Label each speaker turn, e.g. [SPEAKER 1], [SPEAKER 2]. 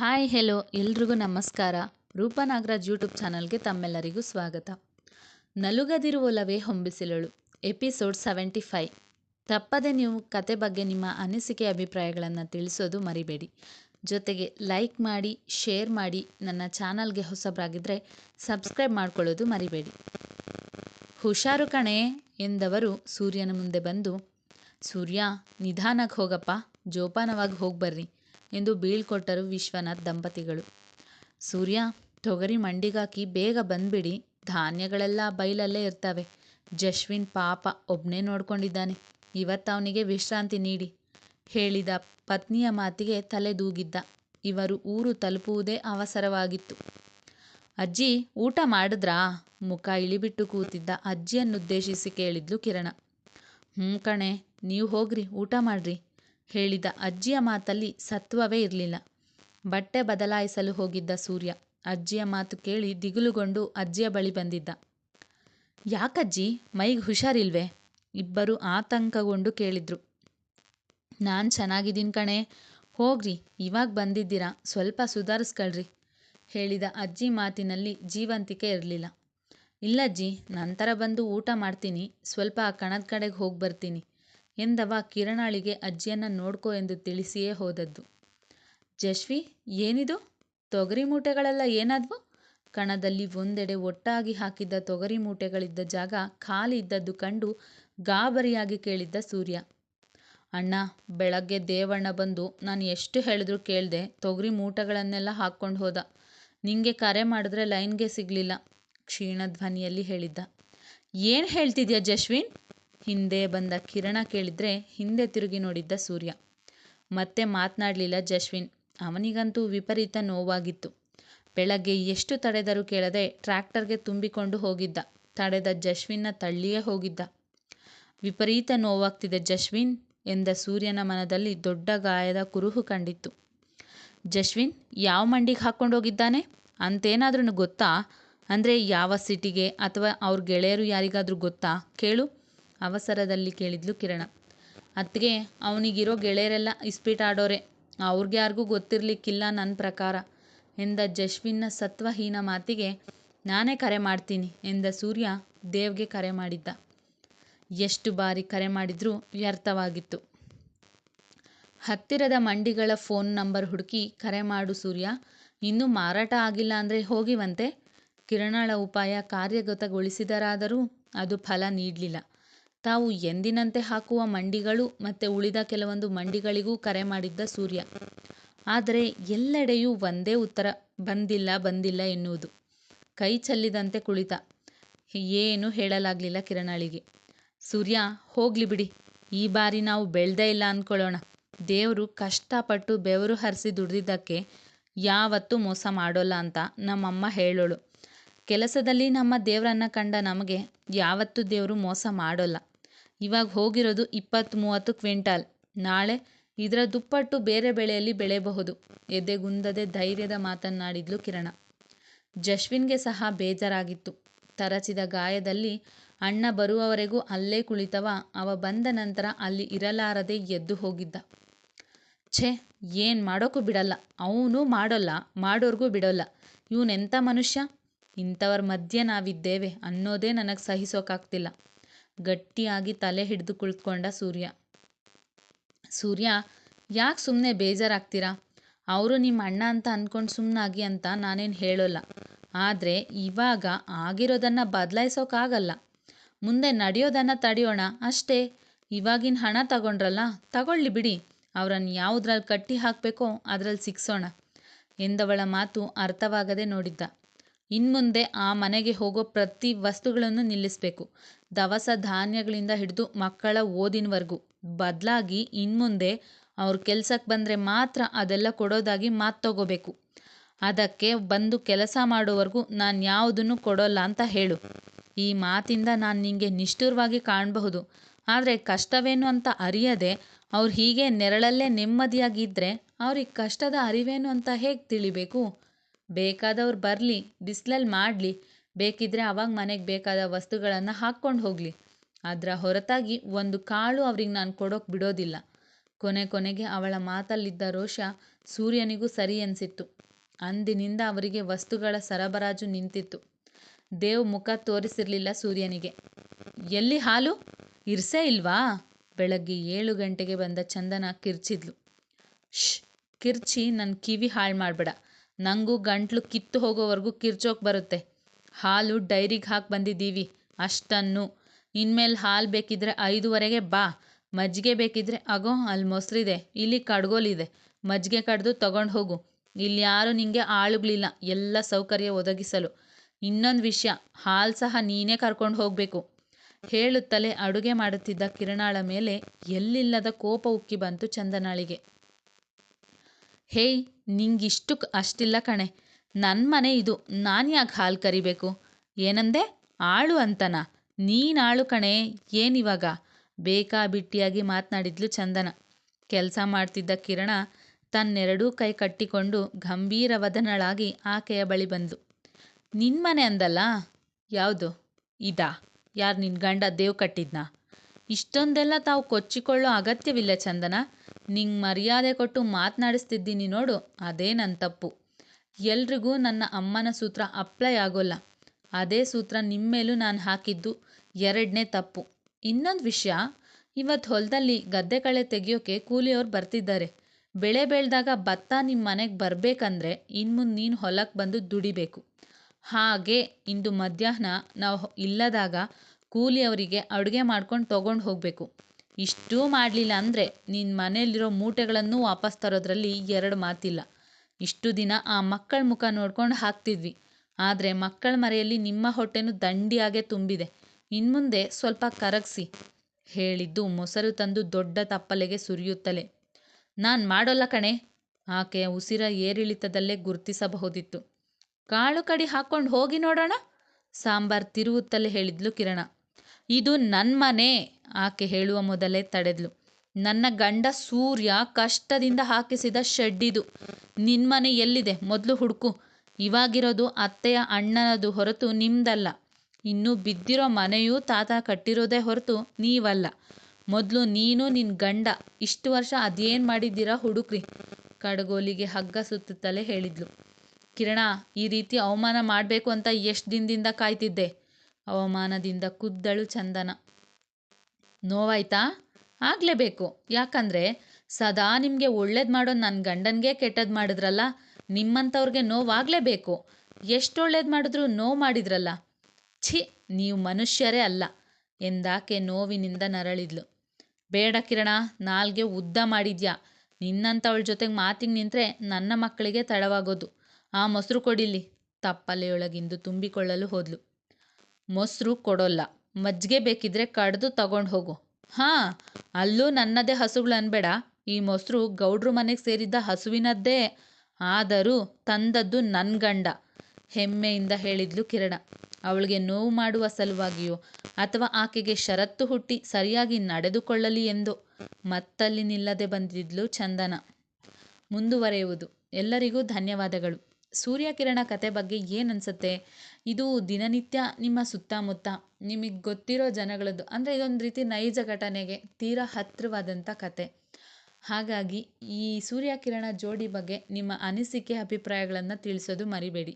[SPEAKER 1] Hi, hello, ಎಲ್ರಿಗೂ ನಮಸ್ಕಾರ. ರೂಪ ನಾಗರಾಜ್ ಯೂಟ್ಯೂಬ್ ಚಾನಲ್ಗೆ ತಮ್ಮೆಲ್ಲರಿಗೂ ಸ್ವಾಗತ. ನಲುಗದಿರುವೊಲವೇ ಹೊಂಬಿಸಿಲಳು. Episode seventy five. ತಪ್ಪದೆ ನೀವು ಕತೆ ಬಗ್ಗೆ ನಿಮ್ಮ ಅನಿಸಿಕೆ ಅಭಿಪ್ರಾಯಗಳನ್ನು ತಿಳಿಸೋದು ಮರಿಬೇಡಿ. ಜೊತೆಗೆ ಲೈಕ್ ಮಾಡಿ, ಶೇರ್ ಮಾಡಿ, ನನ್ನ ಚಾನಲ್ಗೆ ಹೊಸಬರಾಗಿದ್ದರೆ ಸಬ್ಸ್ಕ್ರೈಬ್ ಮಾಡ್ಕೊಳ್ಳೋದು ಮರಿಬೇಡಿ. ಹುಷಾರು ಕಣೆ, ಎಂದವರು ಸೂರ್ಯನ ಮುಂದೆ ಬಂದು, ಸೂರ್ಯ, ನಿಧಾನಕ್ಕೆ ಹೋಗಪ್ಪ, ಜೋಪಾನವಾಗಿ ಹೋಗಿ ಬರ್ರಿ ಎಂದು ಬೀಳ್ಕೊಟ್ಟರು ವಿಶ್ವನಾಥ್ ದಂಪತಿಗಳು. ಸೂರ್ಯ, ತೊಗರಿ ಮಂಡಿಗಾಕಿ ಬೇಗ ಬಂದ್ಬಿಡಿ, ಧಾನ್ಯಗಳೆಲ್ಲ ಬೈಲಲ್ಲೇ ಇರ್ತವೆ. ಜಶ್ವಿನ್ ಪಾಪ ಒಬ್ನೇ ನೋಡ್ಕೊಂಡಿದ್ದಾನೆ. ಇವತ್ತು ಅವನಿಗೆ ವಿಶ್ರಾಂತಿ ನೀಡಿ, ಹೇಳಿದ ಪತ್ನಿಯ ಮಾತಿಗೆ ತಲೆದೂಗಿದ್ದ ಇವರು ಊರು ತಲುಪುವುದೇ ಅವಸರವಾಗಿತ್ತು. ಅಜ್ಜಿ, ಊಟ ಮಾಡಿದ್ರಾ? ಮುಖ ಇಳಿಬಿಟ್ಟು ಕೂತಿದ್ದ ಅಜ್ಜಿಯನ್ನುದ್ದೇಶಿಸಿ ಕೇಳಿದ್ಲು ಕಿರಣ. ಹ್ಞೂ ಕಣೆ, ನೀವು ಹೋಗ್ರಿ, ಊಟ ಮಾಡ್ರಿ. ಹೇಳಿದ ಅಜ್ಜಿಯ ಮಾತಲ್ಲಿ ಸತ್ವವೇ ಇರಲಿಲ್ಲ. ಬಟ್ಟೆ ಬದಲಾಯಿಸಲು ಹೋಗಿದ್ದ ಸೂರ್ಯ ಅಜ್ಜಿಯ ಮಾತು ಕೇಳಿ ದಿಗುಲುಗೊಂಡು ಅಜ್ಜಿಯ ಬಳಿ ಬಂದಿದ್ದ. ಯಾಕಜ್ಜಿ, ಮೈಗೆ ಹುಷಾರಿಲ್ವೇ? ಇಬ್ಬರು ಆತಂಕಗೊಂಡು ಕೇಳಿದ್ರು. ನಾನು ಚೆನ್ನಾಗಿದ್ದೀನಿ ಕಣೆ. ಹೋಗ್ರಿ, ಇವಾಗ ಬಂದಿದ್ದೀರಾ? ಸ್ವಲ್ಪ ಸುಧಾರಿಸ್ಕೊಳ್ರಿ ಹೇಳಿದ ಅಜ್ಜಿ ಮಾತಿನಲ್ಲಿ ಜೀವಂತಿಕೆ ಇರಲಿಲ್ಲ. ಇಲ್ಲಜ್ಜಿ, ನಂತರ ಬಂದು ಊಟ ಮಾಡ್ತೀನಿ. ಸ್ವಲ್ಪ ಆ ಕಣದ ಕಡೆಗೆ ಹೋಗಿ ಬರ್ತೀನಿ. ಎಂದವ ಕಿರಣಾಳಿಗೆ ಅಜ್ಜಿಯನ್ನು ನೋಡ್ಕೋ ಎಂದು ತಿಳಿಸಿಯೇ ಹೋದದ್ದು. ಜಶ್ವಿ, ಏನಿದು? ತೊಗರಿ ಮೂಟೆಗಳೆಲ್ಲ ಏನಾದ್ವು? ಕಣದಲ್ಲಿ ಒಂದೆಡೆ ಒಟ್ಟಾಗಿ ಹಾಕಿದ್ದ ತೊಗರಿ ಮೂಟೆಗಳಿದ್ದ ಜಾಗ ಖಾಲಿ ಇದ್ದದ್ದು ಕಂಡು ಗಾಬರಿಯಾಗಿ ಕೇಳಿದ್ದ ಸೂರ್ಯ. ಅಣ್ಣ, ಬೆಳಗ್ಗೆ ದೇವಣ್ಣ ಬಂದು ನಾನು ಎಷ್ಟು ಹೇಳಿದ್ರು ಕೇಳ್ದೆ ತೊಗರಿ ಮೂಟೆಗಳನ್ನೆಲ್ಲ ಹಾಕ್ಕೊಂಡು ಹೋದ. ನಿಂಗೆ ಕರೆ ಮಾಡಿದ್ರೆ ಲೈನ್ಗೆ ಸಿಗಲಿಲ್ಲ ಕ್ಷೀಣ ಧ್ವನಿಯಲ್ಲಿ ಹೇಳಿದ್ದ. ಏನು ಹೇಳ್ತಿದ್ಯಾ ಜಶ್ವಿನ್? ಹಿಂದೆ ಬಂದ ಕಿರಣ ಕೇಳಿದ್ರೆ ಹಿಂದೆ ತಿರುಗಿ ನೋಡಿದ್ದ ಸೂರ್ಯ. ಮತ್ತೆ ಮಾತನಾಡಲಿಲ್ಲ ಜಶ್ವಿನ್. ಅವನಿಗಂತೂ ವಿಪರೀತ ನೋವಾಗಿತ್ತು. ಬೆಳಗ್ಗೆ ಎಷ್ಟು ತಡೆದರೂ ಕೇಳದೆ ಟ್ರ್ಯಾಕ್ಟರ್ಗೆ ತುಂಬಿಕೊಂಡು ಹೋಗಿದ್ದ. ತಡೆದ ಜಶ್ವಿನ್ನ ತಳ್ಳಿಯೇ ಹೋಗಿದ್ದ. ವಿಪರೀತ ನೋವಾಗ್ತಿದೆ ಜಶ್ವಿನ್ ಎಂದ ಸೂರ್ಯನ ಮನದಲ್ಲಿ ದೊಡ್ಡ ಗಾಯದ ಕುರುಹು ಕಂಡಿತ್ತು. ಜಶ್ವಿನ್, ಯಾವ ಮಂಡಿಗೆ ಹಾಕ್ಕೊಂಡೋಗಿದ್ದಾನೆ ಅಂತೇನಾದ್ರೂ ಗೊತ್ತಾ? ಅಂದರೆ ಯಾವ ಸಿಟಿಗೆ ಅಥವಾ ಅವ್ರ ಗೆಳೆಯರು ಯಾರಿಗಾದರೂ ಗೊತ್ತಾ? ಕೇಳು. ಅವಸರದಲ್ಲಿ ಕೇಳಿದ್ಲು ಕಿರಣ. ಅತ್ತಿಗೆ, ಅವನಿಗಿರೋ ಗೆಳೆಯರೆಲ್ಲ ಇಸ್ಪೀಟ್ ಆಡೋರೆ. ಅವ್ರಿಗೆ ಯಾರಿಗೂ ಗೊತ್ತಿರಲಿಕ್ಕಿಲ್ಲ ನನ್ನ ಪ್ರಕಾರ ಎಂದ ಜಶ್ವಿನ್ನ ಸತ್ವಹೀನ ಮಾತಿಗೆ, ನಾನೇ ಕರೆ ಮಾಡ್ತೀನಿ ಎಂದ ಸೂರ್ಯ ದೇವ್ಗೆ ಕರೆ ಮಾಡಿದ್ದ. ಎಷ್ಟು ಬಾರಿ ಕರೆ ಮಾಡಿದ್ರೂ ವ್ಯರ್ಥವಾಗಿತ್ತು. ಹತ್ತಿರದ ಮಂಡಿಗಳ ಫೋನ್ ನಂಬರ್ ಹುಡುಕಿ ಕರೆ ಮಾಡು ಸೂರ್ಯ, ಇನ್ನೂ ಮಾರಾಟ ಆಗಿಲ್ಲ ಅಂದರೆ ಹೋಗಿವಂತೆ? ಕಿರಣಳ ಉಪಾಯ ಕಾರ್ಯಗತಗೊಳಿಸಿದರಾದರೂ ಅದು ಫಲ ನೀಡಲಿಲ್ಲ. ತಾವು ಎಂದಿನಂತೆ ಹಾಕುವ ಮಂಡಿಗಳು ಮತ್ತೆ ಉಳಿದ ಕೆಲವೊಂದು ಮಂಡಿಗಳಿಗೂ ಕರೆ ಮಾಡಿದ್ದ ಸೂರ್ಯ. ಆದರೆ ಎಲ್ಲೆಡೆಯೂ ಒಂದೇ ಉತ್ತರ, ಬಂದಿಲ್ಲ ಬಂದಿಲ್ಲ ಎನ್ನುವುದು. ಕೈ ಚೆಲ್ಲಿದಂತೆ ಕುಳಿತ. ಏನು ಹೇಳಲಾಗಲಿಲ್ಲ ಕಿರಣಾಳಿಗೆ. ಸೂರ್ಯ, ಹೋಗ್ಲಿ ಬಿಡಿ. ಈ ಬಾರಿ ನಾವು ಬೆಳ್ದೇ ಇಲ್ಲ ಅಂದ್ಕೊಳ್ಳೋಣ ದೇವರು ಕಷ್ಟಪಟ್ಟು ಬೆವರು ಹರಿಸಿ ದುಡಿದಿದ್ದಕ್ಕೆ ಯಾವತ್ತೂ ಮೋಸ ಮಾಡೋಲ್ಲ ಅಂತ ನಮ್ಮಮ್ಮ ಹೇಳೋಳು. ಕೆಲಸದಲ್ಲಿ ನಮ್ಮ ದೇವರನ್ನ ಕಂಡ ನಮಗೆ ಯಾವತ್ತೂ ದೇವರು ಮೋಸ ಮಾಡೋಲ್ಲ. ಇವಾಗ ಹೋಗಿರೋದು ಇಪ್ಪತ್ತು ಮೂವತ್ತು ಕ್ವಿಂಟಾಲ್. ನಾಳೆ ಇದರ ದುಪ್ಪಟ್ಟು ಬೇರೆ ಬೆಳೆಯಲ್ಲಿ ಬೆಳೆಯಬಹುದು. ಎದೆಗುಂದದೆ ಧೈರ್ಯದ ಮಾತನ್ನಾಡಿದ್ಲು ಕಿರಣ. ಜಶ್ವಿನ್ಗೆ ಸಹ ಬೇಜಾರಾಗಿತ್ತು. ತರಚಿದ ಗಾಯದಲ್ಲಿ ಅಣ್ಣ ಬರುವವರೆಗೂ ಅಲ್ಲೇ ಕುಳಿತವ, ಅವ ಬಂದ ನಂತರ ಅಲ್ಲಿ ಇರಲಾರದೆ ಎದ್ದು ಹೋಗಿದ್ದ. ಛೇ, ಏನು ಮಾಡೋಕ್ಕೂ ಬಿಡಲ್ಲ. ಅವನು ಮಾಡೋಲ್ಲ, ಮಾಡೋರ್ಗೂ ಬಿಡೋಲ್ಲ. ಇವನೆಂಥ ಮನುಷ್ಯ? ಇಂಥವ್ರ ಮಧ್ಯೆ ನಾವಿದ್ದೇವೆ ಅನ್ನೋದೇ ನನಗೆ ಸಹಿಸೋಕ್ಕಾಗ್ತಿಲ್ಲ ಗಟ್ಟಿಯಾಗಿ ತಲೆ ಹಿಡಿದು ಕುಳಿತುಕೊಂಡ ಸೂರ್ಯ. ಸೂರ್ಯ, ಯಾಕೆ ಸುಮ್ಮನೆ ಬೇಜಾರಾಗ್ತೀರಾ? ಅವರು ನಿಮ್ಮ ಅಣ್ಣ ಅಂತ ಅಂದ್ಕೊಂಡು ಸುಮ್ಮನಾಗಿ ಅಂತ ನಾನೇನು ಹೇಳೋಲ್ಲ. ಆದರೆ ಇವಾಗ ಆಗಿರೋದನ್ನು ಬದಲಾಯಿಸೋಕ್ಕಾಗಲ್ಲ ಮುಂದೆ ನಡೆಯೋದನ್ನು ತಡೆಯೋಣ, ಅಷ್ಟೇ. ಇವಾಗಿನ ಹಣ ತಗೊಂಡ್ರಲ್ಲ, ತಗೊಳ್ಳಿ ಬಿಡಿ. ಅವರನ್ನು ಯಾವುದ್ರಲ್ಲಿ ಕಟ್ಟಿ ಹಾಕಬೇಕೋ ಅದರಲ್ಲಿ ಸಿಕ್ಸೋಣ ಎಂದವಳ ಮಾತು ಅರ್ಥವಾಗದೆ ನೋಡಿದ್ದ. ಇನ್ಮುಂದೆ ಆ ಮನೆಗೆ ಹೋಗೋ ಪ್ರತಿ ವಸ್ತುಗಳನ್ನು ನಿಲ್ಲಿಸಬೇಕು. ದವಸ ಧಾನ್ಯಗಳಿಂದ ಹಿಡಿದು ಮಕ್ಕಳ ಓದಿನವರೆಗೂ. ಬದಲಾಗಿ ಇನ್ಮುಂದೆ ಅವ್ರ ಕೆಲ್ಸಕ್ಕೆ ಬಂದರೆ ಮಾತ್ರ ಅದೆಲ್ಲ ಕೊಡೋದಾಗಿ ಮಾತು ತಗೋಬೇಕು. ಅದಕ್ಕೆ ಬಂದು ಕೆಲಸ ಮಾಡೋವರೆಗೂ ನಾನು ಯಾವುದನ್ನು ಕೊಡೋಲ್ಲ ಅಂತ ಹೇಳು. ಈ ಮಾತಿಂದ ನಾನು ನಿಮಗೆ ನಿಷ್ಠುರವಾಗಿ ಕಾಣಬಹುದು. ಆದರೆ ಕಷ್ಟವೇನು ಅಂತ ಅರಿಯದೆ ಅವ್ರು ಹೀಗೆ ನೆರಳಲ್ಲೇ ನೆಮ್ಮದಿಯಾಗಿದ್ದರೆ ಅವ್ರಿಗೆ ಕಷ್ಟದ ಅರಿವೇನು ಅಂತ ಹೇಗೆ ತಿಳಿಬೇಕು? ಬೇಕಾದವ್ರು ಬರಲಿ ಬಿಸಿಲಲ್ಲಿ ಮಾಡಲಿ. ಬೇಕಿದ್ರೆ ಅವಾಗ ಮನೆಗೆ ಬೇಕಾದ ವಸ್ತುಗಳನ್ನು ಹಾಕ್ಕೊಂಡು ಹೋಗಲಿ. ಅದರ ಹೊರತಾಗಿ ಒಂದು ಕಾಳು ಅವ್ರಿಗೆ ನಾನು ಕೊಡೋಕೆ ಬಿಡೋದಿಲ್ಲ. ಕೊನೆ ಕೊನೆಗೆ ಅವಳ ಮಾತಲ್ಲಿದ್ದ ರೋಷ ಸೂರ್ಯನಿಗೂ ಸರಿ ಅನಿಸಿತ್ತು. ಅಂದಿನಿಂದ ಅವರಿಗೆ ವಸ್ತುಗಳ ಸರಬರಾಜು ನಿಂತಿತ್ತು. ದೇವ್ ಮುಖ ತೋರಿಸಿರಲಿಲ್ಲ ಸೂರ್ಯನಿಗೆ. ಎಲ್ಲಿ ಹಾಲು? ಇರ್ಸೇ ಇಲ್ವಾ? ಬೆಳಗ್ಗೆ ಏಳು ಗಂಟೆಗೆ ಬಂದ ಚಂದನ ಕಿರ್ಚಿದ್ಲು. ಶ್ ಕಿರ್ಚಿ ನನ್ನ ಕಿವಿ ಹಾಳು ಮಾಡಬೇಡ. ನನಗೂ ಗಂಟ್ಲು ಕಿತ್ತು ಹೋಗೋವರೆಗೂ ಕಿರ್ಚೋಕೆ ಬರುತ್ತೆ. ಹಾಲು ಡೈರಿಗೆ ಹಾಕಿ ಬಂದಿದ್ದೀವಿ. ಅಷ್ಟನ್ನು. ಇನ್ಮೇಲೆ ಹಾಲು ಬೇಕಿದ್ರೆ ಐದುವರೆಗೆ ಬಾ. ಮಜ್ಜಿಗೆ ಬೇಕಿದ್ರೆ ಅಗೋ ಅಲ್ಲಿ ಮೊಸರಿದೆ ಇಲ್ಲಿ ಕಡ್ಗೋಲಿದೆ. ಮಜ್ಜಿಗೆ ಕಡ್ದು ತಗೊಂಡು ಹೋಗು. ಇಲ್ಲಿ ಯಾರು ನಿಂಗೆ ಆಳುಗಳಿಲ್ಲ ಎಲ್ಲ ಸೌಕರ್ಯ ಒದಗಿಸಲು. ಇನ್ನೊಂದು ವಿಷಯ, ಹಾಲು ಸಹ ನೀನೇ ಕರ್ಕೊಂಡು ಹೋಗಬೇಕು. ಹೇಳುತ್ತಲೇ ಅಡುಗೆ ಮಾಡುತ್ತಿದ್ದ ಕಿರಣಾಳ ಮೇಲೆ ಎಲ್ಲಿಲ್ಲದ ಕೋಪ ಉಕ್ಕಿ ಬಂತು ಚಂದನಾಳಿಗೆ. ಹೇಯ್ ನಿಂಗಿಷ್ಟು ಅಷ್ಟಿಲ್ಲ ಕಣೆ. ನನ್ನ ಮನೆ ಇದು. ನಾನು ಯಾಕೆ ಹಾಲು ಕರಿಬೇಕು? ಏನಂದೆ? ಆಳು ಅಂತನಾ. ನೀನು ಆಳು ಕಣೆ ಏನಿವಾಗ ಬೇಕಾಬಿಟ್ಟಿಯಾಗಿ ಮಾತನಾಡಿದ್ಲು ಚಂದನ. ಕೆಲಸ ಮಾಡ್ತಿದ್ದ ಕಿರಣ ತನ್ನೆರಡೂ ಕೈ ಕಟ್ಟಿಕೊಂಡು ಗಂಭೀರವದನಳಾಗಿ ಆಕೆಯ ಬಳಿ ಬಂದ್ಲು ನಿನ್ನ ಮನೆ ಅಂದಲ್ಲ? ಯಾವುದು? ಇದಾ. ಯಾರು ನಿನ್ನ ಗಂಡ ದೇವ್ ಕಟ್ಟಿದ್ನಾ? ಇಷ್ಟೊಂದೆಲ್ಲ ತಾವು ಕೊಚ್ಚಿಕೊಳ್ಳೋ ಅಗತ್ಯವಿಲ್ಲ ಚಂದನ. ನಿಂಗೆ ಮರ್ಯಾದೆ ಕೊಟ್ಟು ಮಾತನಾಡಿಸ್ತಿದ್ದೀನಿ ನೋಡು. ಅದೇ ನನ್ನ ತಪ್ಪು. ಎಲ್ರಿಗೂ ನನ್ನ ಅಮ್ಮನ ಸೂತ್ರ ಅಪ್ಲೈ ಆಗೋಲ್ಲ. ಅದೇ ಸೂತ್ರ ನಿಮ್ಮ ಮೇಲೂ ನಾನು ಹಾಕಿದ್ದು ಎರಡನೇ ತಪ್ಪು. ಇನ್ನೊಂದು ವಿಷಯ ಇವತ್ತು ಹೊಲದಲ್ಲಿ ಗದ್ದೆ ಕಳೆ ತೆಗಿಯೋಕೆ ಕೂಲಿಯವ್ರು ಬರ್ತಿದ್ದಾರೆ. ಬೆಳೆ ಬೆಳೆದಾಗ ಭತ್ತ ನಿಮ್ಮ ಮನೆಗೆ ಬರಬೇಕಂದ್ರೆ ಇನ್ನು ಮುಂದೆ ನೀನು ಹೊಲಕ್ಕೆ ಬಂದು ದುಡಿಬೇಕು. ಹಾಗೆ ಇಂದು ಮಧ್ಯಾಹ್ನ ನಾವು ಇಲ್ಲದಾಗ ಕೂಲಿಯವರಿಗೆ ಅಡುಗೆ ಮಾಡ್ಕೊಂಡು ತೊಗೊಂಡು ಹೋಗಬೇಕು. ಇಷ್ಟೂ ಮಾಡಲಿಲ್ಲ ಅಂದರೆ ನಿನ್ನ ಮನೆಯಲ್ಲಿರೋ ಮೂಟೆಗಳನ್ನು ವಾಪಸ್ ತರೋದ್ರಲ್ಲಿ ಎರಡು ಮಾತಿಲ್ಲ. ಇಷ್ಟು ದಿನ ಆ ಮಕ್ಕಳ ಮುಖ ನೋಡ್ಕೊಂಡು ಹಾಕ್ತಿದ್ವಿ. ಆದರೆ ಮಕ್ಕಳ ಮರೆಯಲ್ಲಿ ನಿಮ್ಮ ಹೊಟ್ಟೆನೂ ದಂಡಿಯಾಗೆ ತುಂಬಿದೆ. ಇನ್ಮುಂದೆ ಸ್ವಲ್ಪ ಕರಗಿಸಿ, ಹೇಳಿದ್ದು ಮೊಸರು ತಂದು ದೊಡ್ಡ ತಪ್ಪಲೆಗೆ ಸುರಿಯುತ್ತಲೇ. ನಾನು ಮಾಡೋಲ್ಲ ಕಣೆ. ಆಕೆಯ ಉಸಿರ ಏರಿಳಿತದಲ್ಲೇ ಗುರ್ತಿಸಬಹುದಿತ್ತು. ಕಾಳು ಕಡಿ ಹಾಕ್ಕೊಂಡು ಹೋಗಿ ನೋಡೋಣ? ಸಾಂಬಾರ್ ತಿರುವುತ್ತಲೇ ಹೇಳಿದ್ಲು ಕಿರಣ. ಇದು ನನ್ನ ಮನೆ, ಆಕೆ ಹೇಳುವ ಮೊದಲೇ ತಡೆದ್ಲು. ನನ್ನ ಗಂಡ ಸೂರ್ಯ ಕಷ್ಟದಿಂದ ಹಾಕಿಸಿದ ಶೆಡ್ಡಿದು ನಿನ್ನ ಮನೆ ಎಲ್ಲಿದೆ? ಮೊದಲು ಹುಡುಕು. ಇವಾಗಿರೋದು ಅತ್ತೆಯ ಅಣ್ಣನದು ಹೊರತು ನಿಮ್ದಲ್ಲ. ಇನ್ನು ಬಿದ್ದಿರೋ ಮನೆಯೂ ತಾತ ಕಟ್ಟಿರೋದೇ ಹೊರತು ನೀವಲ್ಲ. ಮೊದಲು ನೀನು ನಿನ್ನ ಗಂಡ. ಇಷ್ಟು ವರ್ಷ ಅದೇನು ಮಾಡಿದ್ದೀರಾ ಹುಡುಕ್ರಿ? ಕಡಗೋಲಿಗೆ ಹಗ್ಗ ಸುತ್ತುತ್ತಲೇ ಹೇಳಿದ್ಲು. ಕಿರಣ, ಈ ರೀತಿ ಅವಮಾನ ಮಾಡಬೇಕು ಅಂತ ಎಷ್ಟು ದಿನದಿಂದ ಕಾಯ್ತಿದ್ದೆ? ಅವಮಾನದಿಂದ ಕುದ್ದಳು ಚಂದನ. ನೋವಾಯ್ತಾ? ಆಗಲೇಬೇಕು. ಯಾಕಂದರೆ ಸದಾ ನಿಮಗೆ ಒಳ್ಳೇದು ಮಾಡೋ ನನ್ನ ಗಂಡನಿಗೆ ಕೆಟ್ಟದ್ದು ಮಾಡಿದ್ರಲ್ಲ ನಿಮ್ಮಂಥವ್ರಿಗೆ ನೋವಾಗಲೇಬೇಕು. ಎಷ್ಟು ಒಳ್ಳೇದು ಮಾಡಿದ್ರು ನೋವು ಮಾಡಿದ್ರಲ್ಲ. ಛಿ, ನೀವು ಮನುಷ್ಯರೇ ಅಲ್ಲ, ಎಂದಾಕೆ ನೋವಿನಿಂದ ನರಳಿದ್ಲು. ಬೇಡ ಕಿರಣ, ನಾಲ್ಗೆ ಉದ್ದ ಮಾಡಿದ್ಯಾ. ನಿನ್ನಂಥವಳ ಜೊತೆಗೆ ಮಾತಿಗೆ ನಿಂತರೆ ನನ್ನ ಮಕ್ಕಳಿಗೆ ತಡವಾಗೋದು. ಆ ಮೊಸರು ಕೊಡಿಲಿ ತಪ್ಪಲೆಯೊಳಗಿಂದು ತುಂಬಿಕೊಳ್ಳಲು ಹೋದ್ಲು. ಮೊಸರು ಕೊಡೋಲ್ಲ. ಮಜ್ಜಿಗೆ ಬೇಕಿದ್ರೆ ಕಡ್ದು ತಗೊಂಡು ಹೋಗು. ಹಾಂ, ಅಲ್ಲೂ ನನ್ನದೇ ಹಸುಗಳು ಅನ್ಬೇಡ. ಈ ಮೊಸರು ಗೌಡ್ರು ಮನೆಗೆ ಸೇರಿದ್ದ ಹಸುವಿನದ್ದೇ. ಆದರೂ ತಂದದ್ದು ನನ್ನ ಗಂಡ. ಹೆಮ್ಮೆಯಿಂದ ಹೇಳಿದ್ಲು ಕಿರಣ. ಅವಳಿಗೆ ನೋವು ಮಾಡುವ ಸಲುವಾಗಿಯೋ ಅಥವಾ ಆಕೆಗೆ ಷರತ್ತು ಹುಟ್ಟಿ ಸರಿಯಾಗಿ ನಡೆದುಕೊಳ್ಳಲಿ ಎಂದು ಮತ್ತಲ್ಲಿ ನಿಲ್ಲದೆ ಬಂದಿದ್ಲು ಚಂದನ. ಮುಂದುವರೆಯುವುದು. ಎಲ್ಲರಿಗೂ ಧನ್ಯವಾದಗಳು. ಸೂರ್ಯಕಿರಣ ಕತೆ ಬಗ್ಗೆ ಏನು ಅನಿಸುತ್ತೆ? ಇದು ದಿನನಿತ್ಯ ನಿಮ್ಮ ಸುತ್ತಮುತ್ತ, ನಿಮಗೆ ಗೊತ್ತಿರೋ ಜನಗಳದ್ದು, ಅಂದರೆ ಇದೊಂದು ರೀತಿ ನೈಜ ಘಟನೆಗೆ ತೀರಾ ಹತ್ತಿರವಾದಂಥ ಕತೆ. ಹಾಗಾಗಿ ಈ ಸೂರ್ಯಕಿರಣ ಜೋಡಿ ಬಗ್ಗೆ ನಿಮ್ಮ ಅನಿಸಿಕೆ, ಅಭಿಪ್ರಾಯಗಳನ್ನು ತಿಳಿಸೋದು ಮರಿಬೇಡಿ.